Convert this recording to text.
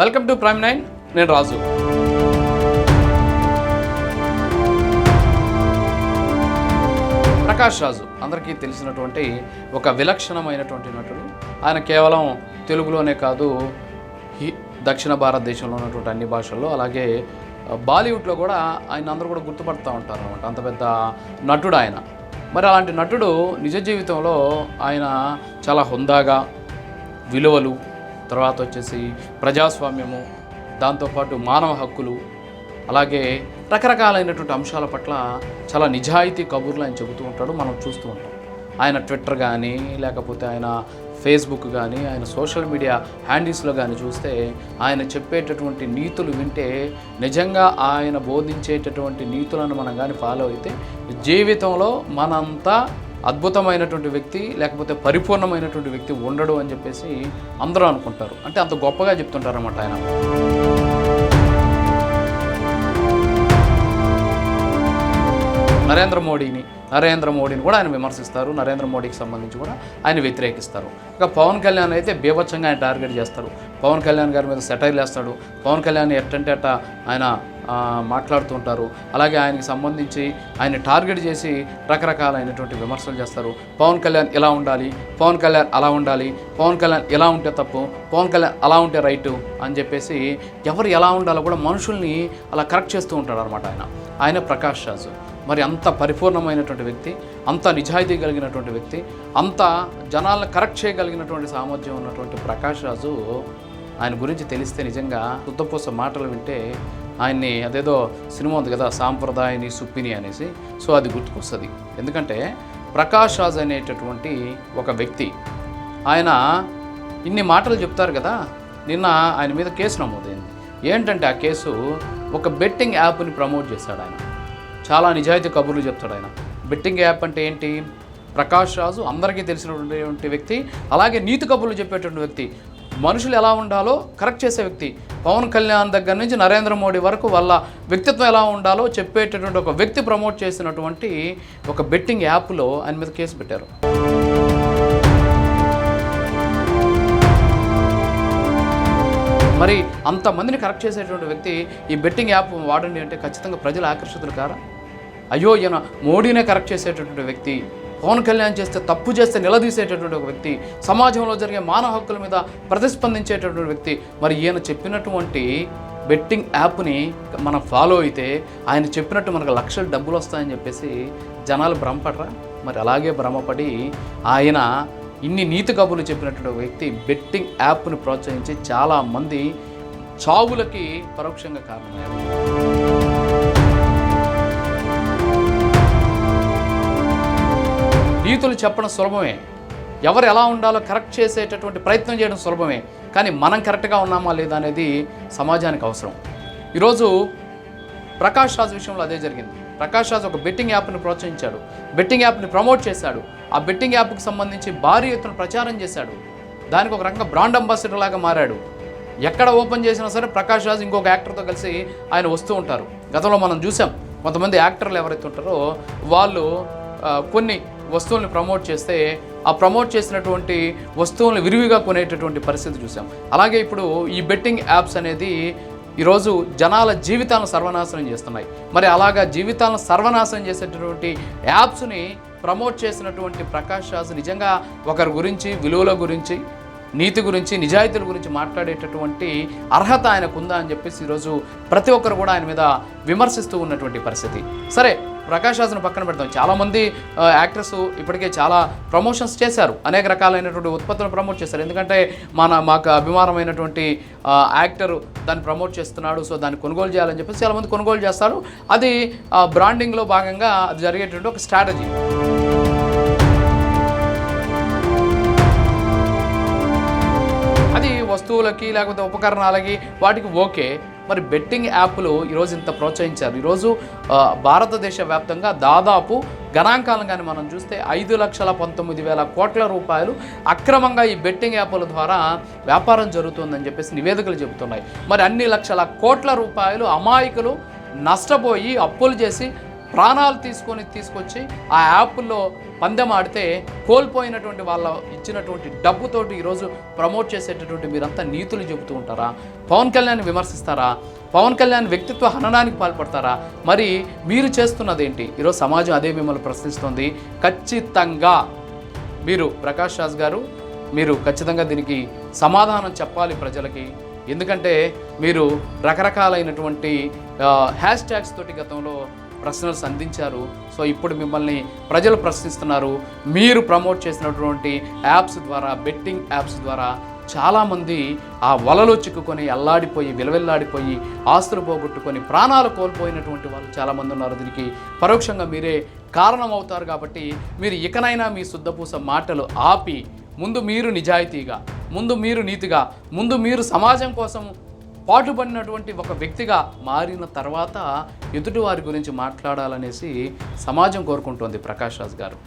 Welcome to prime nine నేను రాజు. ప్రకాష్ రాజు అందరికీ తెలిసినటువంటి ఒక విలక్షణమైనటువంటి నటుడు. ఆయన కేవలం తెలుగులోనే కాదు దక్షిణ భారతదేశంలో ఉన్నటువంటి అన్ని భాషల్లో అలాగే బాలీవుడ్లో కూడా ఆయన అందరూ కూడా గుర్తుపడుతూ ఉంటారు అనమాట అంత పెద్ద నటుడు ఆయన. మరి అలాంటి నటుడు నిజ జీవితంలో ఆయన చాలా హుందాగా విలువలు తర్వాత వచ్చేసి ప్రజాస్వామ్యము దాంతోపాటు మానవ హక్కులు అలాగే రకరకాలైనటువంటి అంశాల పట్ల చాలా నిజాయితీ కబుర్లు ఆయన చెబుతూ ఉంటాడు మనం చూస్తూ ఉంటాం. ఆయన ట్విట్టర్ కానీ లేకపోతే ఆయన ఫేస్బుక్ కానీ ఆయన సోషల్ మీడియా హ్యాండిల్స్లో కానీ చూస్తే ఆయన చెప్పేటటువంటి నీతులు వింటే నిజంగా ఆయన బోధించేటటువంటి నీతులను మనం కానీ ఫాలో అయితే జీవితంలో మనంతా అద్భుతమైనటువంటి వ్యక్తి లేకపోతే పరిపూర్ణమైనటువంటి వ్యక్తి ఉండడు అని చెప్పేసి అందరూ అనుకుంటారు. అంటే అంత గొప్పగా చెప్తుంటారన్నమాట ఆయన. నరేంద్ర మోడీని నరేంద్ర మోడీని కూడా ఆయన విమర్శిస్తారు. నరేంద్ర మోడీకి సంబంధించి కూడా ఆయన వ్యతిరేకిస్తారు. ఇక పవన్ కళ్యాణ్ అయితే బీభత్సంగా ఆయన టార్గెట్ చేస్తారు. పవన్ కళ్యాణ్ గారి మీద సెటైల్ వేస్తాడు పవన్ కళ్యాణ్ ఎట్టంటే అట్ట ఆయన మాట్లాడుతుంటారు మాట్లాడుతూ ఉంటారు. అలాగే ఆయనకి సంబంధించి ఆయన టార్గెట్ చేసి రకరకాలైనటువంటి విమర్శలు చేస్తారు. పవన్ కళ్యాణ్ ఇలా ఉండాలి? పవన్ కళ్యాణ్ అలా ఉండాలి. పవన్ కళ్యాణ్ ఎలా ఉంటే తప్పు? పవన్ కళ్యాణ్ అలా ఉంటే రైటు? అని చెప్పేసి ఎవరు ఎలా ఉండాలో కూడా మనుషుల్ని అలా కరెక్ట్ చేస్తూ ఉంటాడు అనమాట ఆయన. ఆయన ప్రకాష్ రాజు. మరి అంత పరిపూర్ణమైనటువంటి వ్యక్తి అంత నిజాయితీ కలిగినటువంటి వ్యక్తి అంత జనాలను కరెక్ట్ చేయగలిగినటువంటి సామర్థ్యం ఉన్నటువంటి ప్రకాష్ రాజు ఆయన గురించి తెలిస్తే నిజంగా శుద్ధపూస మాటలు వింటే ఆయన్ని అదేదో సినిమా ఉంది కదా సాంప్రదాయని సుప్పిని అనేసి. సో అది గుర్తుకొస్తుంది. ఎందుకంటే ప్రకాష్ రాజ్ అనేటటువంటి ఒక వ్యక్తి ఆయన ఇన్ని మాటలు చెప్తారు కదా నిన్న ఆయన మీద కేసు నమోదైంది. ఏంటంటే ఆ కేసు ఒక బెట్టింగ్ యాప్ని ప్రమోట్ చేశాడు ఆయన. చాలా నిజాయితీ కబుర్లు చెప్తాడు ఆయన. బెట్టింగ్ యాప్ అంటే ఏంటి? ప్రకాష్ రాజు అందరికీ తెలిసినటువంటి వ్యక్తి అలాగే నీతి కబుర్లు చెప్పేటువంటి వ్యక్తి. మనుషులు ఎలా ఉండాలో కరెక్ట్ చేసే వ్యక్తి. పవన్ కళ్యాణ్ దగ్గర నుంచి నరేంద్ర మోడీ వరకు వాళ్ళ వ్యక్తిత్వం ఎలా ఉండాలో చెప్పేటటువంటి ఒక వ్యక్తి ప్రమోట్ చేసినటువంటి ఒక బెట్టింగ్ యాప్లో ఆయన మీద కేసు పెట్టారు. మరి అంతమందిని కరెక్ట్ చేసేటువంటి వ్యక్తి ఈ బెట్టింగ్ యాప్ వాడండి అంటే ఖచ్చితంగా ప్రజలు ఆకర్షితులు కారా? అయ్యో ఈయన మోడీనే కరెక్ట్ చేసేటటువంటి వ్యక్తి. పవన్ కళ్యాణ్ చేస్తే తప్పు చేస్తే నిలదీసేటటువంటి ఒక వ్యక్తి సమాజంలో జరిగే మానవ హక్కుల మీద ప్రతిస్పందించేటటువంటి వ్యక్తి. మరి ఈయన చెప్పినటువంటి బెట్టింగ్ యాప్ని మనం ఫాలో అయితే ఆయన చెప్పినట్టు మనకు లక్షలు డబ్బులు వస్తాయని చెప్పేసి జనాలు భ్రమపడరా? మరి అలాగే భ్రమపడి ఆయన ఇన్ని నీతి కబుర్లు చెప్పినటువంటి వ్యక్తి బెట్టింగ్ యాప్ని ప్రోత్సహించి చాలామంది చావులకి పరోక్షంగా కారణమయ్యారు. నీతులు చెప్పడం సులభమే. ఎవరు ఎలా ఉండాలో కరెక్ట్ చేసేటటువంటి ప్రయత్నం చేయడం సులభమే. కానీ మనం కరెక్ట్గా ఉన్నామా లేదా అనేది సమాజానికి అవసరం. ఈరోజు ప్రకాష్ రాజ్ విషయంలో అదే జరిగింది. ప్రకాష్ రాజ్ ఒక బెట్టింగ్ యాప్ని ప్రోత్సహించాడు. బెట్టింగ్ యాప్ని ప్రమోట్ చేశాడు. ఆ బెట్టింగ్ యాప్కి సంబంధించి భారీ ఎత్తున ప్రచారం చేశాడు. దానికి ఒక రకంగా బ్రాండ్ అంబాసిడర్ లాగా మారాడు. ఎక్కడ ఓపెన్ చేసినా సరే ప్రకాష్ రాజ్ ఇంకొక యాక్టర్తో కలిసి ఆయన వస్తూ ఉంటారు. గతంలో మనం చూసాం. కొంతమంది యాక్టర్లు ఎవరైతే ఉంటారో వాళ్ళు కొన్ని వస్తువుల్ని ప్రమోట్ చేస్తే ఆ ప్రమోట్ చేసినటువంటి వస్తువులను విరివిగా కొనేటటువంటి పరిస్థితి చూసాం. అలాగే ఇప్పుడు ఈ బెట్టింగ్ యాప్స్ అనేది ఈరోజు జనాల జీవితాలను సర్వనాశనం చేస్తున్నాయి. మరి అలాగా జీవితాలను సర్వనాశనం చేసేటటువంటి యాప్స్ని ప్రమోట్ చేసినటువంటి ప్రకాష్ రాజ్ నిజంగా ఒకరి గురించి విలువల గురించి నీతి గురించి నిజాయితీల గురించి మాట్లాడేటటువంటి అర్హత ఆయనకు ఉందా అని చెప్పేసి ఈరోజు ప్రతి ఒక్కరు కూడా ఆయన మీద విమర్శిస్తూ ఉన్నటువంటి పరిస్థితి. సరే ప్రకాష్ రాజ్ను పక్కన పెడతాం చాలామంది యాక్టర్స్ ఇప్పటికే చాలా ప్రమోషన్స్ చేశారు. అనేక రకాలైనటువంటి ఉత్పత్తులను ప్రమోట్ చేశారు. ఎందుకంటే మన మాకు అభిమానమైనటువంటి యాక్టరు యాక్టర్ దాన్ని ప్రమోట్ చేస్తున్నాడు. సో దాన్ని కొనుగోలు చేయాలని చెప్పేసి చాలామంది కొనుగోలు చేస్తారు. అది బ్రాండింగ్లో భాగంగా అది జరిగేటువంటి ఒక స్ట్రాటజీ. అది వస్తువులకి లేకపోతే ఉపకరణాలకి వాటికి ఓకే. మరి బెట్టింగ్ యాప్లు ఈరోజు ఇంత ప్రోత్సహించారు. ఈరోజు భారతదేశ వ్యాప్తంగా దాదాపు గణాంకాలను కానీ మనం చూస్తే ఐదు లక్షల పంతొమ్మిది వేల కోట్ల రూపాయలు అక్రమంగా ఈ బెట్టింగ్ యాప్ల ద్వారా వ్యాపారం జరుగుతుందని చెప్పేసి నివేదికలు చెబుతున్నాయి. మరి అన్ని లక్షల కోట్ల రూపాయలు అమాయకులు నష్టపోయి అప్పులు చేసి ప్రాణాలు తీసుకొని తీసుకొచ్చి ఆ యాప్లో పందెం ఆడితే కోల్పోయినటువంటి వాళ్ళ ఇచ్చినటువంటి డబ్బుతోటి ఈరోజు ప్రమోట్ చేసేటటువంటి మీరంతా నీతులు చెబుతూ ఉంటారా? పవన్ కళ్యాణ్ విమర్శిస్తారా? పవన్ కళ్యాణ్ వ్యక్తిత్వ హననానికి పాల్పడతారా? మరి మీరు చేస్తున్నది ఏంటి ఈరోజు సమాజం అదే మిమ్మల్ని ప్రశ్నిస్తుంది. ఖచ్చితంగా మీరు ప్రకాష్ రాజ్ గారు మీరు ఖచ్చితంగా దీనికి సమాధానం చెప్పాలి ప్రజలకి. ఎందుకంటే మీరు రకరకాలైనటువంటి హ్యాష్ ట్యాగ్స్ తోటి గతంలో ప్రశ్నలు సంధించారు. సో ఇప్పుడు మిమ్మల్ని ప్రజలు ప్రశ్నిస్తున్నారు. మీరు ప్రమోట్ చేసినటువంటి యాప్స్ ద్వారా బెట్టింగ్ యాప్స్ ద్వారా చాలామంది ఆ వలలో చిక్కుకొని అల్లాడిపోయి విలవెల్లాడిపోయి ఆస్తులు పోగొట్టుకొని ప్రాణాలు కోల్పోయినటువంటి వాళ్ళు చాలామంది ఉన్నారు. దీనికి పరోక్షంగా మీరే కారణం అవుతారు కాబట్టి మీరు ఇకనైనా మీ శుద్ధపూస మాటలు ఆపి ముందు మీరు నిజాయితీగా ముందు మీరు నీతిగా ముందు మీరు సమాజం కోసం పాటుపడినటువంటి ఒక వ్యక్తిగా మారిన తర్వాత ఎదుటి వారి గురించి మాట్లాడాలనేసి సమాజం కోరుకుంటోంది ప్రకాష్ రాజ్ గారు.